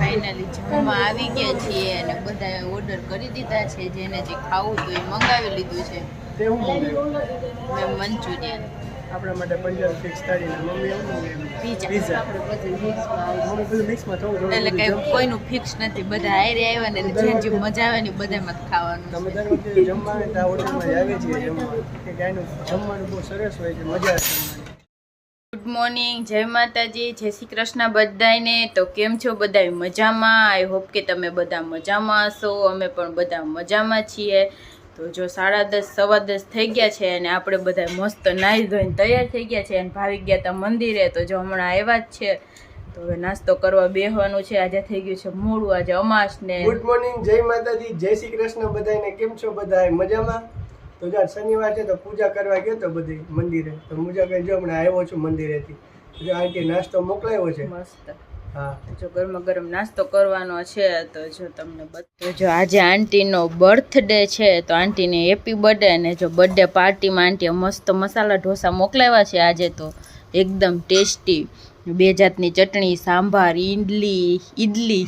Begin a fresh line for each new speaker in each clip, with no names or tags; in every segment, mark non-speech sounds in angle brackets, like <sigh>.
Finally જમવા આવી ગયા છીએ અને બધાએ ઓર્ડર કરી દીધા છે. જેને જે ખાવું તો એ મંગાવી લીધું છે.
તે હું
મેં મંચુરિયન.
આપણા માટે પંજાબ ફિક્સ થાળી મમ્મી એવું મંગાવ્યું.
પીઝા
પીઝા
આપણે બધું મિક્સમાં
મમ્મી બધું મિક્સમાં થોડું થોડું
એટલે કઈ કોઈનું ફિક્સ નથી. બધા હારે આવ્યા ને જે જે મજા આવે ને બધામાં ખાવાનું
તમે દર વખતે જમવા આવે ત્યાં હોટલમાં જ આવે છીએ જમવા. કે ત્યાંનું જમવાનું બહુ સરસ હોય છે મજા આવે
મોર્નિંગ, જય માતાજી, જય શ્રી કૃષ્ણ બધાને તો કેમ છો બધા? મજામાં? આઈ હોપ કે તમે બધા મજામાં હશો. અમે પણ બધા મજામાં છીએ. તો જો સાડા દસ, સવા દસ થઈ ગયા છે અને આપણે બધા મસ્ત નાહી ધોઈને તૈયાર થઈ ગયા છે અને ભાવી ગયા હતા મંદિરે. તો જો હમણાં આવ્યા જ છે. તો હવે નાસ્તો કરવા બેહવાનું છે. આજે થઈ ગયું છે મોડું. આજે અમાસ ને
ગુડ મોર્નિંગ જય માતાજી. જય શ્રી કૃષ્ણ બધાને કેમ છો બધા મજામાં? તો જો શનિવાર છે તો પૂજા કરવા ગયો તો બધી મંદિરે. તો પૂજા કરી જો હમણાં આવ્યો છું મંદિરેથી. જો આંટી નાસ્તો મોકલાવ્યો છે.
મસ્ત.
હા.
જો ગરમા ગરમ નાસ્તો કરવાનો છે તો જો તમને બત- જો આજે આંટીનો બર્થડે છે તો આંટીને હેપી બર્થડે અને જો બર્થડે પાર્ટીમાં આંટીએ મસ્ત મસાલા ઢોસા મોકલાવ્યા છે આજે તો. એકદમ ટેસ્ટી. બે જાતની ચટણી, સાંભાર, ઈડલી ઈડલી.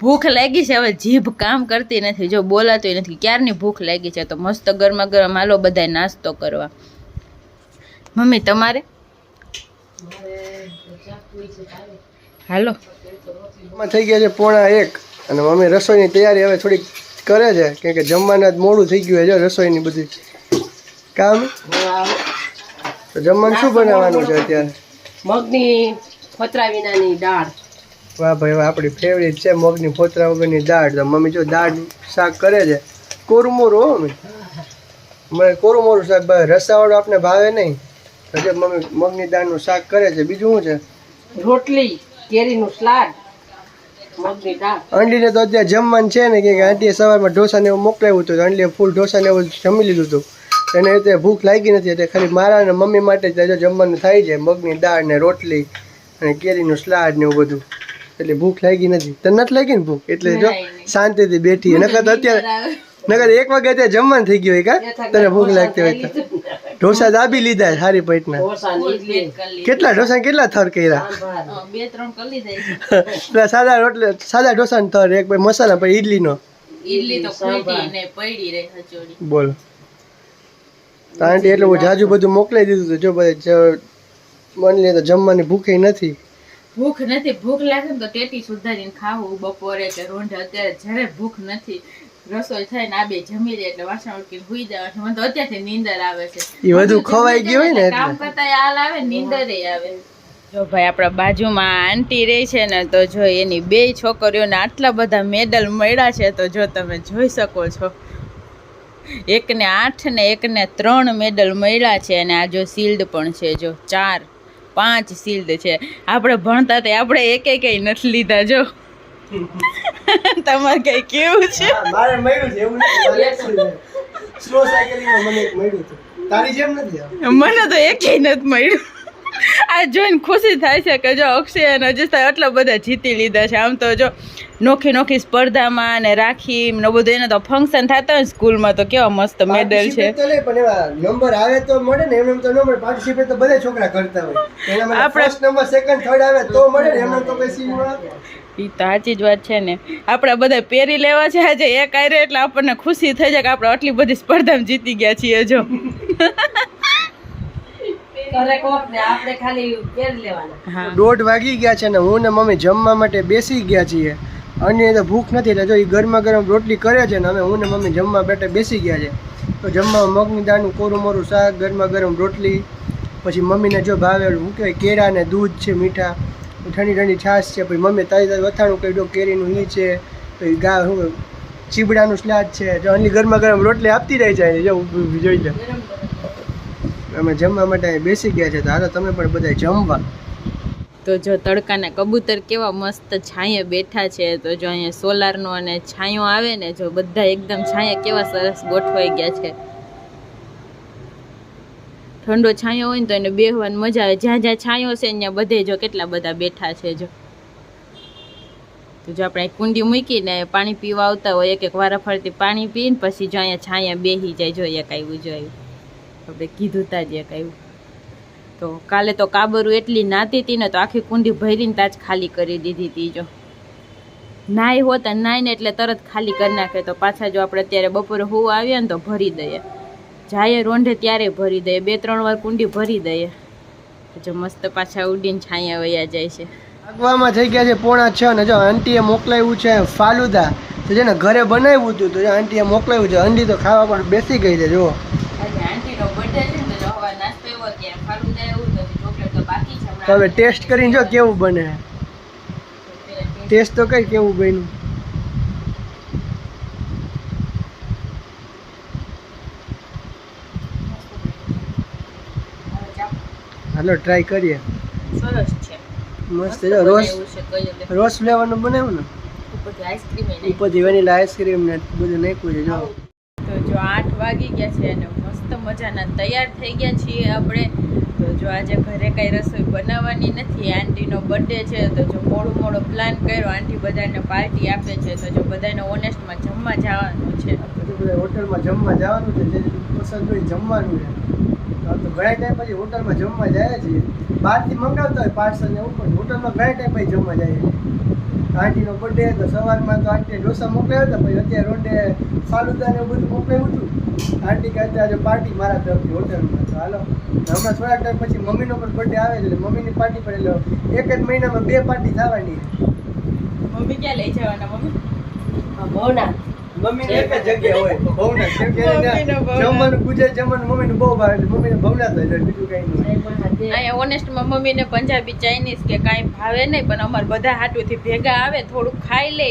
ભૂખ લાગી છે, હવે જીભ કામ કરતી નથી. જો બોલાતું નથી, ક્યારની ભૂખ લાગી છે? તો મસ્ત ગરમા ગરમ હાલો બધાય નાસ્તો કરવા. મમ્મી, તમારે? હાલો.
થઈ ગયા છે પોણા એક. અને મમ્મી રસોઈની તૈયારી હવે થોડીક કરે છે. કેમ કે જમવાના મોડું થઈ ગયું છે રસોઈની બધી કામ. જમવાનું શું બનાવવાનું છે અત્યારે?
મગની ફતરા વિનાની દાળ.
વાહ ભાઈ વાહ આપણી ફેવરિટ છે મગની ફોતરા વગરની દાળ. તો મમ્મી જો દાળ શાક કરે છે કોરું મોરું હો મમ્મી. મને કોરું મોરું શાક ભાઈ રસાવાળું આપણે ભાવે નહીં. તો જો મમ્મી મગની દાળનું શાક કરે છે બીજું શું છે?
રોટલી કેરીનું સલાડ મગની દાળ.
અંડીને તો અત્યારે જમવાનું છે ને કે આંટીએ સવારમાં ઢોસાને એવું મોકલાવ્યું હતું તો અંડીએ ફૂલ ઢોસાને એવું જમી લીધું હતું. એને રીતે ભૂખ લાગી નથી એટલે ખાલી મારા અને મમ્મી માટે જ જમવાનું થાય છે મગની દાળ ને રોટલી અને કેરીનું સલાડ ને એવું બધું. એટલે ભૂખ લાગી નથી. તને નથી લાગી ને ભૂખ? એટલે જો. શાંતિથી બેઠી નકર તો અત્યારે નકર એક વાગે ત્યાં જમવાનું થઈ ગયું હોય કા? તને ભૂખ લાગતી હોય તો. ઢોસા દાબી લીધા સારી પેટના
ને
કેટલા ઢોસા કેટલા થર કર્યા?
બે ત્રણ કરી
સાદા રોટલે સાદા ઢોસા થર એક મસાલા પછી
ઈડલી તો પડી રહી હચોડી
બોલ. તો આંટી એટલે હું જાજુ બધું મોકલાઈ દીધું હતું. જો બધા મને લે તો જમવાની ભૂખે નથી.
ભૂખ નથી. ભૂખ લાગે તો ટેટી સુધારીને ખાવું. બપોરે કે રોંઢે અત્યારે જ્યારે ભૂખ નથી રસોઈ થાય ને આ બે જમી લે એટલે વાસણ ઉટકીને હુઈ જવાનું મને તો અત્યારથી નીંદર આવે છે.
એ બધું ખવાઈ ગયું હોય ને
કામ કરતા હાલ આવે નીંદર આવે. જો ભાઈ આપણા બાજુમાં આંટી રહી છે ને તો જો એની બે છોકરીઓને આટલા બધા મેડલ મળ્યા છે તો જો તમે જોઈ શકો છો. એકને આઠ ને એકને ત્રણ મેડલ મળ્યા છે અને આ જો શિલ્ડ પણ છે જો ચાર પાંચ શિલ્ડ છે. આપણે ભણતા તે આપણે એકે એક નથી લીધા જો. <laughs> તમારે કઈ કેવું છે?
મારે મળ્યું છે એવું સ્લો સાયકલિંગમાં મને મળ્યું હતું તારી જેમ નથી
મને તો એકેય નથી મળ્યું. આ જોઈને ખુશી થાય છે કે જો અક્ષય અને અજય આટલા બધા જીતી લીધા છે. આમ તો જો નોખી નોખી સ્પર્ધામાં ને રાખી ને બધું એને તો ફંક્શન થતા હોય સ્કૂલમાં તો કેવા મસ્ત મેડલ છે.
નંબર આવે તો મળે ને એમ તો નંબર પાર્ટિસિપેટ તો બધા છોકરા કરતા હોય.
આપણે-
નંબર સેકન્ડ થર્ડ આવે તો મળે ને એમ તો કઈ
એ તો સાચી જ વાત છે ને. આપણે બધા પહેરી લેવા છે આજે એક આયરે એટલે આપણને ખુશી થઈ જાય કે આપણે આટલી બધી સ્પર્ધામાં જીતી ગયા છીએ જો
કરે કોક ને આપણે ખાલી પહેરી લેવાના
હા
દોઢ વાગી ગયા છે ને હું ને મમ્મી જમવા માટે બેસી ગયા છીએ. અને તો ભૂખ નથી એટલે જો એ ગરમા ગરમ રોટલી કરે છે ને અમે હું ને મમ્મી જમવા બેઠે બેસી ગયા છે તો જમવા મગની દાળનું કોરું મોરું શાક ગરમા ગરમ રોટલી પછી મમ્મીને જો ભાવે શું કહેવાય કેળા ને દૂધ છે મીઠા. ઠંડી ઠંડી છાશ છે પછી મમ્મી તારી તારી વથાણું કહ્યું કેરીનું ઈ છે પછી ગા શું ચીબડાનું સ્લાદ છે. જો અનલી ગરમા ગરમ રોટલી આપતી રહી જાય જો જોઈ લે અમે જમવા માટે બેસી ગયા છે, તો તમે પણ બધા જમવા.
તો જો તડકાના કબૂતર કેવા મસ્ત છાંયે બેઠા છે, તો જો અહીંયા સોલારનો અને છાંયો આવે ને, જો બધા એકદમ છાંયે કેવા સરસ ગોઠવાઈ ગયા છે. ઠંડો છાંયો હોય ને, તો એને બેહવાની મજા આવે. જ્યાં જ્યાં છાંયો છે, ત્યાં બધે જો કેટલા બધા બેઠા છે જો. તો જો આપણે કુંડી મૂકીને પાણી પીવા આવતા હોય, એક એક વારા ફરતી પાણી પીને પછી જો અહીંયા છાંયા બેસી જાય જોઈએ કાંઈ આવ્યું. આપણે કીધું તા જ આવ્યું. તો કાલે તો કાબરું એટલી નાતી હતી ને તો આખી કુંડી ભરીને તાજ ખાલી કરી દીધી હતી જો. નાય હોત અને નાઈને એટલે તરત ખાલી કરી નાખે. તો પાછા જો આપણે અત્યારે બપોરે હોવા આવીએ ને તો ભરી દઈએ. જાય રોંઢે ત્યારે ભરી દઈએ. બે, ત્રણ વાર કુંડી ભરી દઈએ. જો મસ્ત પાછા ઉડીને છાંયા વયા જાય છે.
આગવામાં થઈ ગયા છે પોણા છ ને જો આંટીએ મોકલાવ્યું છે ફાલુદા. તો છે ને ઘરે બનાવ્યું હતું તો આંટીએ મોકલાવ્યું છે. અંડી તો ખાવા પણ બેસી ગઈ છે જો
આજે આંટીનો બર્થડે છે ને તો જો હવે નાસ્તો એવો કે ફાલુદા એવું તો ચોકલેટ તો બાકી છે
તો હવે ટેસ્ટ કરીને જો કેવું બને. ટેસ્ટ તો કઈ કેવું બન્યું? હાલો ટ્રાય કરીએ.
સરસ છે.
મસ્ત જો રોસ રોસ ફ્લેવરનું બનાવ્યું ને?
ઉપરથી આઈસ્ક્રીમ
ઉપરથી વેનીલા આઈસ્ક્રીમ ને બધું નાખ્યું છે જો.
તો જો આઠ વાગી ગયા છે અને મસ્ત મજાના તૈયાર થઈ ગયા છીએ આપણે. તો જો આજે ઘરે કાંઈ રસોઈ બનાવવાની નથી, આંટીનો બર્થડે છે, તો જો મોડો મોડો પ્લાન કર્યો, આંટી બધાને પાર્ટી આપે છે, તો જો બધાને ઓનેસ્ટમાં જમવા જવાનું છે.
હોટલમાં જમવા જવાનું છે, જે પસંદ હોય જમવાનું છે. તો ઘણા ટાઈમ પછી હોટલમાં જમવા જાય છીએ બહારથી મંગાવતા હોય પાર્સલ ને એવું હોટલમાં ઘણા ટાઈમ પછી જમવા જાય આંટીનો બર્થડે તો સવારમાં તો આંટીએ ઢોસા મોકલાવ્યા હતા, પછી અત્યારે રોડે ફાલુદા ને બધું મોકલાવ્યું હતું. આંટી કહેતા આજે પાર્ટી મારા તરફથી હોટલમાં. તો હાલો. હમણાં થોડાક ટાઈમ પછી મમ્મીનો પણ બર્થડે આવે છે એટલે મમ્મીની પાર્ટી પણ એટલે એક જ મહિનામાં બે પાર્ટી થવાની.
મમ્મી ક્યાં લઈ જવાના મમ્મી?
ભવના
મમ્મીને એક જ જગ્યા હોય ભવનાથ કેમ કે એને
મમ્મીનો ભવનાથ.
જમવાનું ગુજરાત જમવાનું મમ્મીને બહુ ભાવે એટલે મમ્મીને ભવનાથ બીજું કઈ નહીં.
અહીંયા ઓનેસ્ટમાં મમ્મીને પંજાબી ચાઇનીઝ કે કાંઈ ભાવે નહીં પણ અમારે બધા હાટુથી ભેગા આવે થોડુંક ખાઈ લે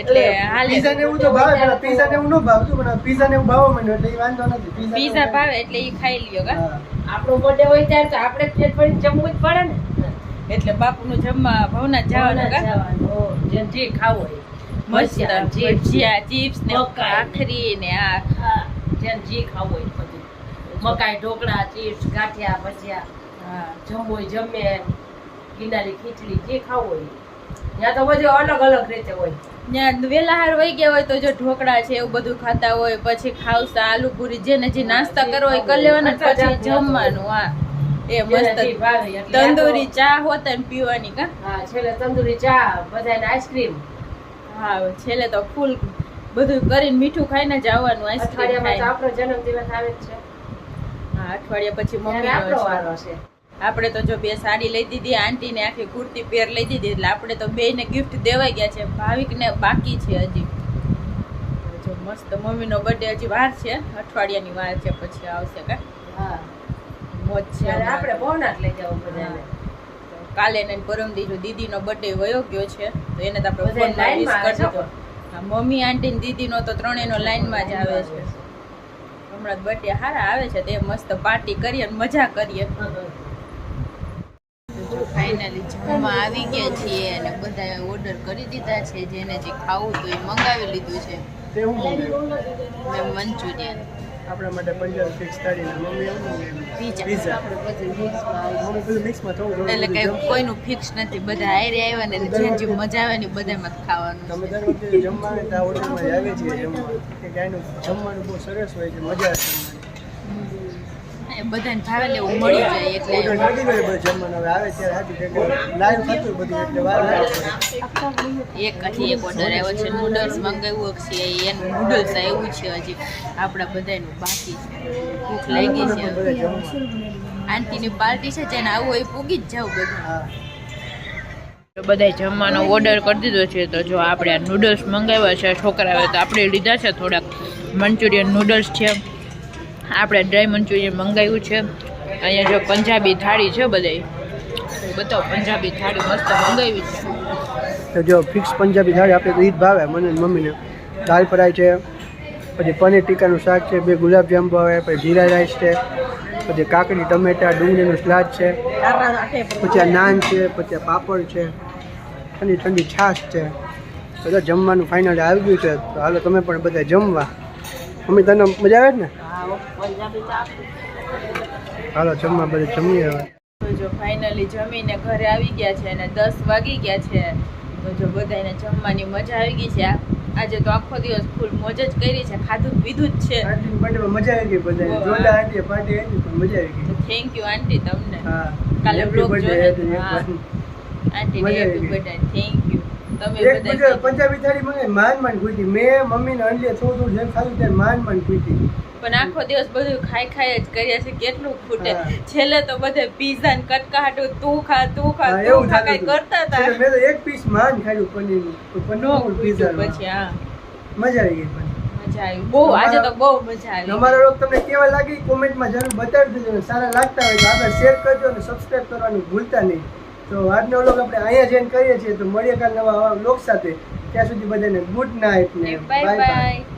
એટલે
પીઝા ને એવું તો ભાવે પણ પીઝા ને એવું ન ભાવતું પણ પીઝા ને એવું ભાવવા માંડ્યું એટલે એ વાંધો નથી.
પીઝા ભાવે એટલે એ ખાઈ લ્યો કા?
આપણો બર્થડે હોય ત્યારે તો આપણે પેટ ભરીને જમવું જ પડે ને.
એટલે બાપુનું જમવા ભવના જવાનું કા?
જે જે ખાવું હોય.
મસ્ત
ભજીયા.
ચિપ્સ ને
મકાઈ.
ભાખરી ને આ.
જેને જે ખાવું હોય બધું. મકાઈ ઢોકળા ચિપ્સ ગાંઠિયા ભજીયા.
હા.
જમવું હોય જમે. ગિનારી ખીચડી જે ખાવું હોય. ત્યાં તો બધું અલગ અલગ રીતે હોય.
ત્યાં વેલાહાર વહી ગયા હોય તો જો ઢોકળા છે એવું બધું ખાતા હોય પછી ખાવસા આલુ પૂરી જેને જે નાસ્તા કરવો હોય કરી લેવાના પછી જમવાનું હા. એ મસ્ત તંદૂરી ચા હોત ને પીવાની કા?
હા છેલ્લે તંદૂરી ચા બધાને આઈસ્ક્રીમ
હા છેલ્લે તો ફૂલ બધું કરીને મીઠું ખાઈને જ આવવાનું આઈસ્ક્રીમ
આપણો જન્મદિવસ આવે છે.
હા અઠવાડિયા પછી
ત્યારે આપણો
મમ્મી
વારો છે
આપણે તો જો બે સાડી લઈ દીધી આંટીને આખી કુર્તી પેર લઈ દીધી એટલે આપણે તો બેયને ગિફ્ટ દેવાઈ ગયા છે. ભાવિકને બાકી છે હજી. જો મસ્ત મમ્મીનો બર્થડે હજી વાર છે. અઠવાડિયાની વાર છે પછી આવશે કા
હા.
મોજ છે
આપણે બોનાટ લઈ જવું બધાને
કાલે ને પરમ દીજો દીદીનો બર્થડે વયો ગયો છે. તો એને તો આપણે ફોન વિશ
લાઈનમાં
કરી
આવે છે
દીધો. હા મમ્મી આંટી ને દીદીનો તો ત્રણેયનો લાઈનમાં જ આવે છે. હમણાં બર્થડે હારા આવે છે. તે મસ્ત પાર્ટી કરીએ અને મજા કરીએ. ફાઇનલી જમવા આવી ગયા છીએ અને બધા ઓર્ડર કરી દીધા છે. જેને જે ખાવું તો એ મંગાવી લીધું છે.
તે હું
મેં મંચુરિયન.
આપણા માટે પંજાબ ફિક્સ થાળી મમ્મી એવું મંગાવ્યું
પીઝા
પીઝા
બધું મિક્સમાં
મમ્મી પેલું મિક્સમાં થોડું થોડું
એટલે કઈ કોઈનું ફિક્સ નથી. બધા હારે આવ્યા ને જે જે મજા આવે ને બધામાં ખાવાનું
તમે દર વખતે જમવા આવે ત્યાં હોટલમાં જ છીએ જમવા. કે કે જમવાનું બહુ સરસ હોય છે મજા આવે
બધાને ભાવે ને એવું મળી જાય એટલે
બધું બધું
એક હજી એક ઓર્ડર આવ્યો છે નૂડલ્સ મંગાવ્યું છે એનું નૂડલ્સ આવ્યું છે હજી. આપણા બધાનું બાકી છે. ભૂખ લાગી છે
બધા
આંટીની પાર્ટી છે જેને આવું હોય પૂગી જ જાવ બધું.
હા.
બધાય જમવાનો ઓર્ડર કરી દીધો છે તો જો આપણે આ નૂડલ્સ મંગાવ્યા છે છોકરાઓએ તો આપણે લીધા છે થોડાક મંચુરિયન નૂડલ્સ છે. આપણે ડ્રાય મંચુરિયન મંગાવ્યું છે. અહીંયા જો પંજાબી થાળી છે બધાય બતાવો, પંજાબી થાળી મસ્ત મંગાવી છે.
જો ફિક્સ પંજાબી થાળી આપણે તો ઈ ભાવે મને મમ્મીને. દાલ ફ્રાય છે, પછી પનીર ટીકાનું શાક છે, બે ગુલાબજાંબુ આવે, પછી જીરા રાઈસ છે, પછી કાકડી, ટમેટા, ડુંગળીનું સ્લાદ છે, પછી નાન છે, પછી પાપડ છે, ઠંડી ઠંડી છાશ છે. બધા જમવાનું ફાઇનલ આવી ગયું છે. તો હાલો તમે પણ બધા જમવા. મમ્મી, તને મજા આવે ને? હાલો જમવા બધા જમીએ હવે.
જો ફાઇનલી જમીને ઘરે આવી ગયા છે અને દસ વાગી ગયા છે. તો જો બધાને જમવાની મજા આવી ગઈ છે. આજે તો આખો દિવસ ફૂલ મોજ જ કરી છે ખાધું પીધું જ છે.
મજા આવી ગઈ બધા જોરદાર આંટીએ પાર્ટી આવી પણ મજા આવી ગઈ.
થેન્ક યુ આંટી તમને. કાલે જોયો.
વાર.
આંટીને હેપી બર્થડે થેન્ક યુ તમે
પંજાબી થાળી મને માન માન ખુટી મેં મમ્મીને અંડલે થોડું થોડું જેમ ખાધું ત્યારે માન માન ખૂટી
પણ આખો દિવસ બધું ખાઈ ખાઈ જ કરીએ છે કેટલું ખૂટે. છેલ્લે તો બધે પીઝા ને કટકાટું તું ખા તું ખા તું ખા કઈ કરતા હતા?
મેં તો એક પીસમાં ખાધું પનીરનું તો
નો
પીઝા
પછી હા.
મજા આવી ગઈ પણ
મજા આવી. બહુ આજે તો બહુ મજા આવી.
અમારો રોગ તમને કેવા લાગી? કોમેન્ટમાં જરૂર બતાવી દેજો સારા લાગતા હોય તો આગળ શેર કરજો અને સબસ્ક્રાઇબ કરવાનું ભૂલતા નહીં. તો આજનો વ્લોગ આપણે અહીંયા જઈને કરીએ છીએ. તો મળીએ કાલ નવા વ્લોગ સાથે. ત્યાં સુધી બધાને ગુડ નાઇટ ને
બાય
બાય બાય
બાય